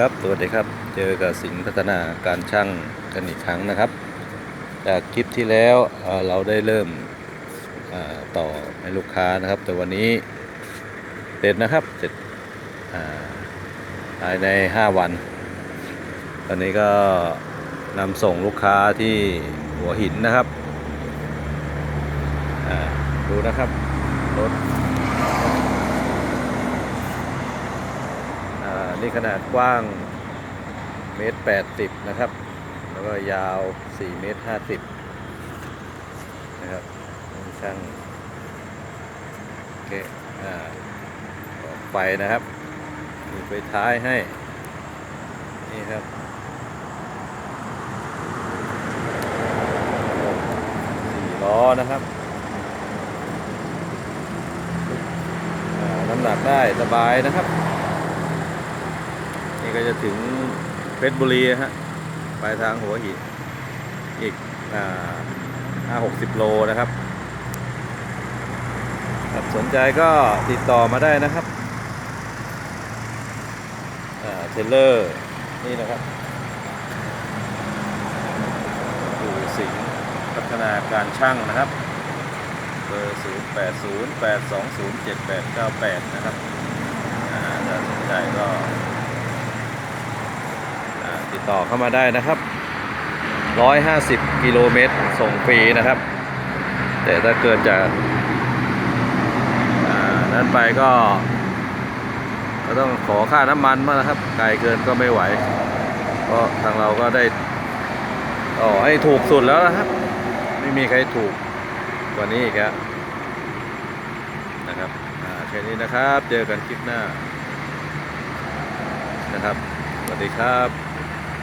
ครับสวัสดีครับ เจอกับสิงพัฒนาการช่างกันอีกครั้งนะครับ จากคลิปที่แล้วเราได้เริ่มต่อให้ลูกค้านะครับ แต่วันนี้เสร็จนะครับเสร็จภายใน 5 วัน ตอนนี้ก็นำส่งลูกค้าที่หัวหินนะครับดูนะครับรถ อ่า นี่ขนาดกว้างเมตรแปดสิบนะครับ แล้วก็ยาวสี่เมตรห้าสิบนะครับนี่ช่างโอเคอ่าไปนะครับมีไฟท้ายให้ นี่ครับสี่ล้อนะครับน้ำหนักได้สบายนะครับ นี่ก็จะถึงเพชรบุรีฮะปลายทางหัวหินอีกห้าหกสิบโลนะครับครับสนใจก็ติดต่อมาได้นะครับอ่าเทเลอร์นี่นะครับอยู่สิงพัฒนาการช่างนะครับเบอร์0 8 0 8 2 0 7 8 9 8นะครับถ้าสนใจก็ ต่อเข้ามาได้นะครับ 150 กิโลเมตรส่งฟรีนะครับ แต่ถ้าเกินจากนั้นไปก็ ก็ต้องขอค่าน้ำมันมานะครับ ไกลเกินก็ไม่ไหว เพราะทางเราก็ได้ต่อให้ถูกสุดแล้วนะครับ ไม่มีใครถูกกว่านี้อีกแล้วนะครับแค่นี้นะครับ เจอกันคลิปหน้านะครับ สวัสดีครับ